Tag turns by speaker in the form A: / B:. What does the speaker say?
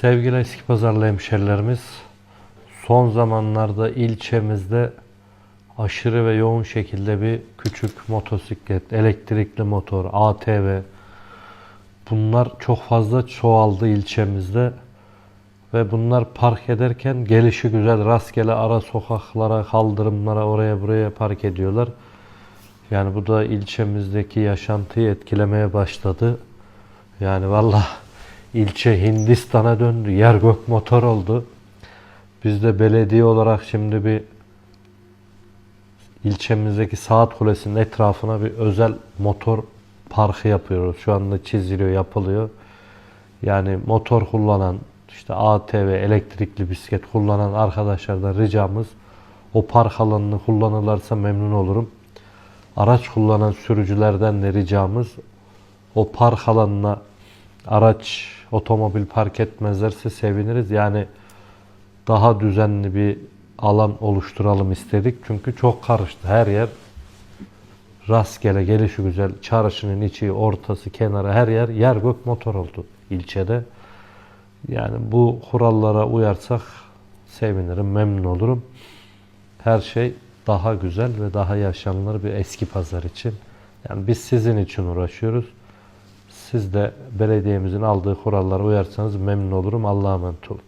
A: Sevgili eski pazarlı hemşerilerimiz, son zamanlarda ilçemizde aşırı ve yoğun şekilde bir küçük motosiklet, elektrikli motor, ATV bunlar çok fazla çoğaldı ilçemizde ve bunlar park ederken gelişi güzel rastgele ara sokaklara, kaldırımlara, oraya buraya park ediyorlar. Yani bu da ilçemizdeki yaşantıyı etkilemeye başladı. Yani vallahi ilçe Hindistan'a döndü. Yer gök motor oldu. Biz de belediye olarak şimdi bir ilçemizdeki saat kulesinin etrafına bir özel motor parkı yapıyoruz. Şu anda çiziliyor, yapılıyor. Yani motor kullanan, işte ATV, elektrikli bisiklet kullanan arkadaşlardan ricamız o park alanını kullanırlarsa memnun olurum. Araç kullanan sürücülerden de ricamız o park alanına araç, otomobil park etmezlerse seviniriz. Yani daha düzenli bir alan oluşturalım istedik. Çünkü çok karıştı. Her yer rastgele, gelişi güzel, çarşının içi, ortası, kenarı her yer yer gök motor oldu ilçede. Yani bu kurallara uyarsak sevinirim, memnun olurum. Her şey daha güzel ve daha yaşanılır bir eski pazar için. Yani biz sizin için uğraşıyoruz. Siz de belediyemizin aldığı kurallara uyarsanız memnun olurum. Allah'a emanet olun.